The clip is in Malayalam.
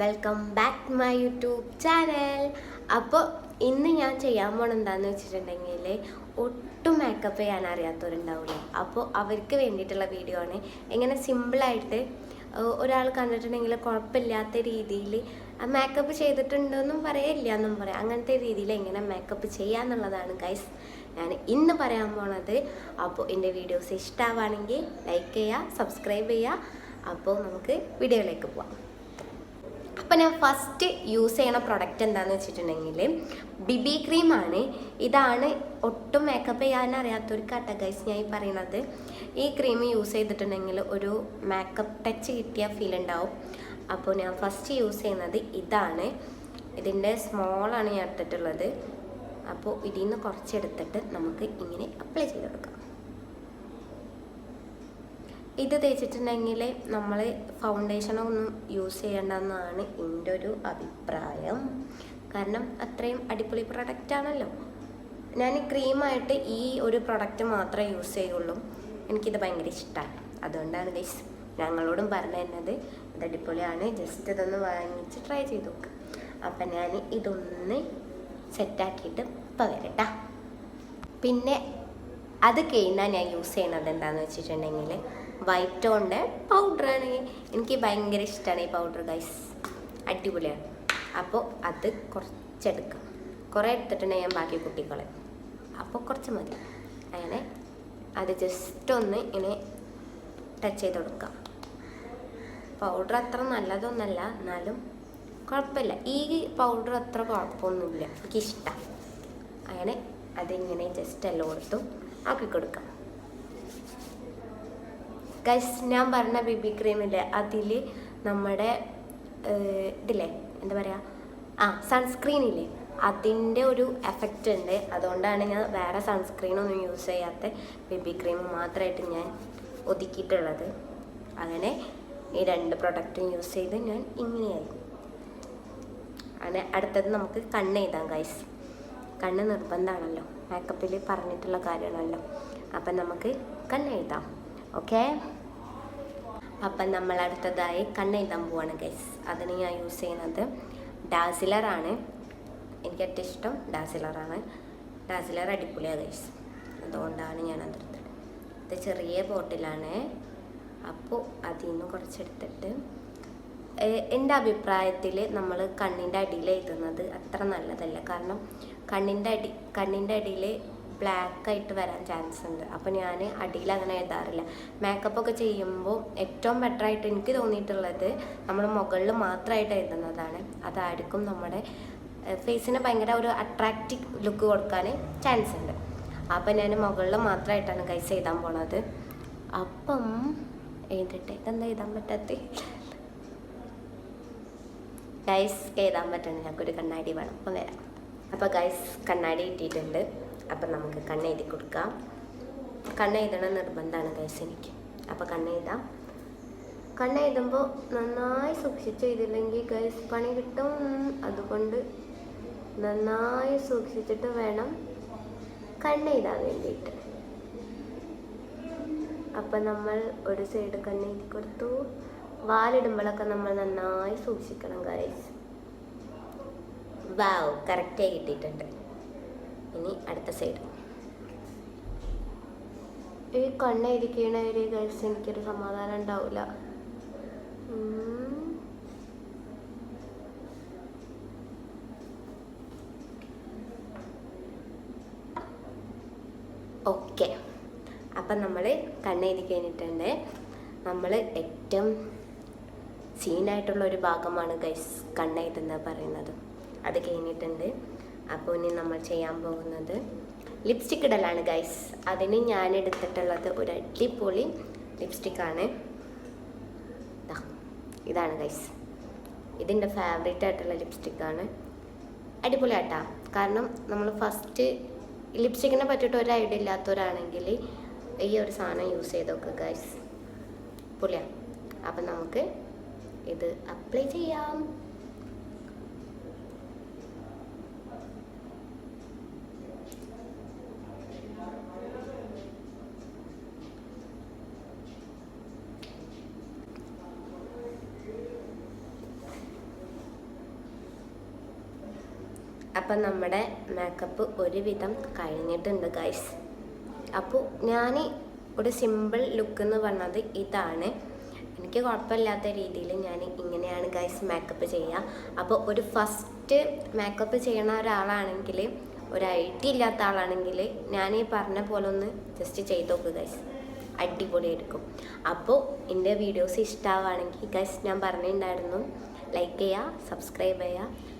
Welcome back to my YouTube channel അപ്പോൾ ഇന്ന് ഞാൻ ചെയ്യാൻ പോണ എന്താണെന്ന് വെച്ചിട്ടുണ്ടെങ്കിൽ ഒട്ടും മേക്കപ്പ് ചെയ്യാൻ അറിയാത്തവരുണ്ടാവില്ലേ അപ്പോൾ അവർക്ക് വേണ്ടിയിട്ടുള്ള വീഡിയോ ആണ്. എങ്ങനെ സിമ്പിളായിട്ട് ഒരാൾ കണ്ടിട്ടുണ്ടെങ്കിൽ കുഴപ്പമില്ലാത്ത രീതിയിൽ മേക്കപ്പ് ചെയ്തിട്ടുണ്ടെന്നും പറയില്ല എന്നും പറയാം. അങ്ങനത്തെ രീതിയിൽ എങ്ങനെ മേക്കപ്പ് ചെയ്യാന്നുള്ളതാണ് ഗൈസ് ഞാൻ ഇന്ന് പറയാൻ പോണത് അപ്പോൾ എന്റെ വീഡിയോസ് ഇഷ്ടമാവുകയാണെങ്കിൽ ലൈക്ക് ചെയ്യുക സബ്സ്ക്രൈബ് ചെയ്യുക. അപ്പോൾ നമുക്ക് വീഡിയോയിലേക്ക് പോവാം. അപ്പോൾ ഞാൻ ഫസ്റ്റ് യൂസ് ചെയ്യണ പ്രൊഡക്റ്റ് എന്താണെന്ന് വെച്ചിട്ടുണ്ടെങ്കിൽ ബിബി ക്രീമാണ് ഇതാണ് ഒട്ടും മേക്കപ്പ് ചെയ്യാൻ അറിയാത്തവർക്കാട്ട ഗൈസ് ഞാൻ ഈ പറയുന്നത് ഈ ക്രീം യൂസ് ചെയ്തിട്ടുണ്ടെങ്കിൽ ഒരു മേക്കപ്പ് ടച്ച് കിട്ടിയ ഫീൽ ഉണ്ടാവും അപ്പോൾ ഞാൻ ഫസ്റ്റ് യൂസ് ചെയ്യുന്നത് ഇതാണ്. ഇതിന്റെ സ്മോളാണ് ഞാൻ എടുത്തിട്ടുള്ളത്. അപ്പോൾ ഇതിൽ നിന്ന് കുറച്ചെടുത്തിട്ട് നമുക്ക് ഇങ്ങനെ അപ്ലൈ ചെയ്ത് കൊടുക്കാം ഇത് തേച്ചിട്ടുണ്ടെങ്കിൽ നമ്മൾ ഫൗണ്ടേഷനൊന്നും യൂസ് ചെയ്യേണ്ടെന്നാണ് എന്റെ ഒരു അഭിപ്രായം. കാരണം അത്രയും അടിപൊളി പ്രൊഡക്റ്റ് ആണല്ലോ. ഞാൻ ക്രീമായിട്ട് ഈ ഒരു പ്രൊഡക്റ്റ് മാത്രമേ യൂസ് ചെയ്യുള്ളൂ. എനിക്കിത് ഭയങ്കര ഇഷ്ടമാണ് അതുകൊണ്ടാണ് ഗൈസ് ഞങ്ങളോടും പറഞ്ഞു തന്നത് ഇത് അടിപൊളിയാണ്. ജസ്റ്റ് ഇതൊന്ന് വാങ്ങിച്ച് ട്രൈ ചെയ്ത് നോക്കുക അപ്പം ഞാൻ ഇതൊന്ന് സെറ്റാക്കിയിട്ട് ഇപ്പം പിന്നെ അത് കഴിഞ്ഞാൽ ഞാൻ യൂസ് ചെയ്യണത് എന്താണെന്ന് വെച്ചിട്ടുണ്ടെങ്കിൽ വൈറ്റോണിന്റെ പൗഡറാണ് എനിക്ക് ഭയങ്കര ഇഷ്ടമാണ് ഈ പൗഡർ ഗൈസ് അടിപൊളിയാണ്. അപ്പോൾ അത് കുറച്ചെടുക്കാം. കുറേ എടുത്തിട്ടുണ്ട് ഞാൻ ബാക്കി കുട്ടികളെ അപ്പോൾ കുറച്ച് മതി. അങ്ങനെ അത് ജസ്റ്റ് ഒന്ന് ഇങ്ങനെ ടച്ച് ചെയ്ത് കൊടുക്കാം. പൗഡർ അത്ര നല്ലതൊന്നല്ല. എന്നാലും കുഴപ്പമില്ല ഈ പൗഡർ അത്ര കുഴപ്പമൊന്നുമില്ല എനിക്കിഷ്ടമാണ് അങ്ങനെ അതിങ്ങനെ ജസ്റ്റ് എല്ലാം കൊടുത്തു ആക്കി കൊടുക്കാം ഗൈസ് ഞാൻ പറഞ്ഞ ബി ബി ക്രീമില്ലേ അതിൽ നമ്മുടെ ഇതില്ലേ? എന്താ പറയുക ആ സൺസ്ക്രീൻ ഇല്ലേ? അതിന്റെ ഒരു എഫക്റ്റ് ഉണ്ട്. അതുകൊണ്ടാണ് ഞാൻ വേറെ സൺസ്ക്രീനൊന്നും യൂസ് ചെയ്യാത്ത ബേബി ക്രീം മാത്രമായിട്ട് ഞാൻ ഒതുക്കിയിട്ടുള്ളത്. അങ്ങനെ ഈ രണ്ട് പ്രൊഡക്റ്റും യൂസ് ചെയ്ത് ഞാൻ ഇങ്ങനെയായി. അങ്ങനെ അടുത്തത് നമുക്ക് കണ്ണ് എഴുതാം ഗൈസ് കണ്ണ് നിർബന്ധമാണല്ലോ. മേക്കപ്പിൽ പറഞ്ഞിട്ടുള്ള കാര്യമാണല്ലോ. അപ്പം നമുക്ക് കണ്ണ് എഴുതാം. ഓക്കെ അപ്പം നമ്മൾ അടുത്തതായി കണ്ണെഴുതാൻ പോവാണ് ഗൈസ് അതിന് ഞാൻ യൂസ് ചെയ്യുന്നത് ഡാസിലറാണ് എനിക്ക് ഏറ്റവും ഇഷ്ടം ഡാസിലറാണ് ഡാസിലർ അടിപൊളിയാണ് ഗൈസ് അതുകൊണ്ടാണ് ഞാൻ അതെടുത്തത് ഇത് ചെറിയ ബോട്ടിലാണ്. അപ്പോൾ അതിൽ നിന്ന് കുറച്ചെടുത്തിട്ട് എന്റെ അഭിപ്രായത്തിൽ നമ്മൾ കണ്ണിന്റെ അടിയിൽ എഴുതുന്നത് അത്ര നല്ലതല്ല. കാരണം കണ്ണിന്റെ അടി കണ്ണിന്റെ അടിയിൽ ബ്ലാക്ക് ആയിട്ട് വരാൻ ചാൻസ് ഉണ്ട്. അപ്പോൾ ഞാൻ അടിയിൽ അങ്ങനെ എഴുതാറില്ല. മേക്കപ്പ് ഒക്കെ ചെയ്യുമ്പോൾ ഏറ്റവും ബെറ്റർ ആയിട്ട് എനിക്ക് തോന്നിയിട്ടുള്ളത് നമ്മൾ മുകളിൽ മാത്രമായിട്ട് എഴുതുന്നതാണ്. അതായിരിക്കും നമ്മുടെ ഫേസിന് ഭയങ്കര ഒരു അട്രാക്റ്റീവ് ലുക്ക് കൊടുക്കാൻ ചാൻസ് ഉണ്ട്. അപ്പം ഞാൻ മുകളിൽ മാത്രമായിട്ടാണ് കൈസ് എഴുതാൻ പോണത്. അപ്പം എഴുതിട്ടെ? ഇതെന്താ എഴുതാൻ പറ്റാത്ത? ഗൈസ് എഴുതാൻ പറ്റണം. ഞങ്ങൾക്കൊരു കണ്ണാടി വേണം. അപ്പം വരാം. അപ്പോൾ ഗൈസ് കണ്ണാടി കിട്ടിയിട്ടുണ്ട് അപ്പം നമുക്ക് കണ്ണ് എഴുതി കൊടുക്കാം. കണ്ണ് എഴുതണം നിർബന്ധമാണ് ഗൈസ് എനിക്ക്. അപ്പോൾ കണ്ണ് എഴുതാം കണ്ണ് എഴുതുമ്പോൾ നന്നായി സൂക്ഷിച്ച് എഴുതില്ലെങ്കിൽ ഗൈസ് പണി കിട്ടും. അതുകൊണ്ട് നന്നായി സൂക്ഷിച്ചിട്ട് വേണം കണ്ണ് എഴുതാൻ വേണ്ടിയിട്ട്. അപ്പം നമ്മൾ ഒരു സൈഡ് കണ്ണ് എഴുതി കൊടുത്തു. വാലിടുമ്പോഴൊക്കെ നമ്മൾ നന്നായി സൂക്ഷിക്കണം ഗൈസ് വാവ് കറക്റ്റായി കിട്ടിയിട്ടുണ്ട്. ഇനി അടുത്ത സൈഡ് ഈ കണ്ണ് ഒരു ഗേൾസ് എനിക്കൊരു സമാധാനം ഉണ്ടാവില്ല ഓക്കെ അപ്പം നമ്മൾ കണ്ണെഴുതി കഴിഞ്ഞിട്ടുണ്ട് നമ്മൾ ഏറ്റവും സീനായിട്ടുള്ള ഒരു ഭാഗമാണ് ഗൈസ് കണ്ണെഴുതുന്നത് പറയുന്നത്. അത് കഴിഞ്ഞിട്ടുണ്ട്. അപ്പോൾ ഇനി നമ്മൾ ചെയ്യാൻ പോകുന്നത് ലിപ്സ്റ്റിക് ഇടലാണ് ഗൈസ് അതിന് ഞാൻ എടുത്തിട്ടുള്ളത് ഒരു അടിപൊളി ലിപ്സ്റ്റിക്കാണ് ഇതാണ് ഗൈസ് ഇതിന്റെ ഫേവറേറ്റ് ആയിട്ടുള്ള ലിപ്സ്റ്റിക്കാണ് അടിപൊളിയാട്ടാ. കാരണം നമ്മൾ ഫസ്റ്റ് ലിപ്സ്റ്റിക്കിനെ പറ്റിയിട്ട് ഒരു ഐഡിയ ഇല്ലാത്തവരാണെങ്കിൽ ഈ ഒരു സാധനം യൂസ് ചെയ്ത് നോക്കുക ഗൈസ് പൊളിയാണ് അപ്പം നമുക്ക് ഇത് അപ്ലൈ ചെയ്യാം. അപ്പം നമ്മുടെ മേക്കപ്പ് ഒരുവിധം കഴിഞ്ഞിട്ടുണ്ട് ഗൈസ് അപ്പോൾ ഞാൻ ഒരു സിമ്പിൾ ലുക്ക് എന്ന് പറഞ്ഞത് ഇതാണ്. എനിക്ക് കുഴപ്പമില്ലാത്ത രീതിയിൽ ഞാൻ ഇങ്ങനെയാണ് ഗൈസ് മേക്കപ്പ് ചെയ്യുക. അപ്പോൾ ഒരു ഫസ്റ്റ് മേക്കപ്പ് ചെയ്യണ ഒരാളാണെങ്കിൽ ഒരു ഐഡിയ ഇല്ലാത്ത ആളാണെങ്കിൽ ഞാൻ ഈ പറഞ്ഞ പോലെ ഒന്ന് ജസ്റ്റ് ചെയ്ത് നോക്കുക ഗൈസ് അടിപൊളിയായിരിക്കും. അപ്പോൾ എന്റെ വീഡിയോസ് ഇഷ്ടമാവുകയാണെങ്കിൽ ഗൈസ് ഞാൻ പറഞ്ഞിട്ടുണ്ടായിരുന്നു ലൈക്ക് ചെയ്യുക സബ്സ്ക്രൈബ് ചെയ്യുക.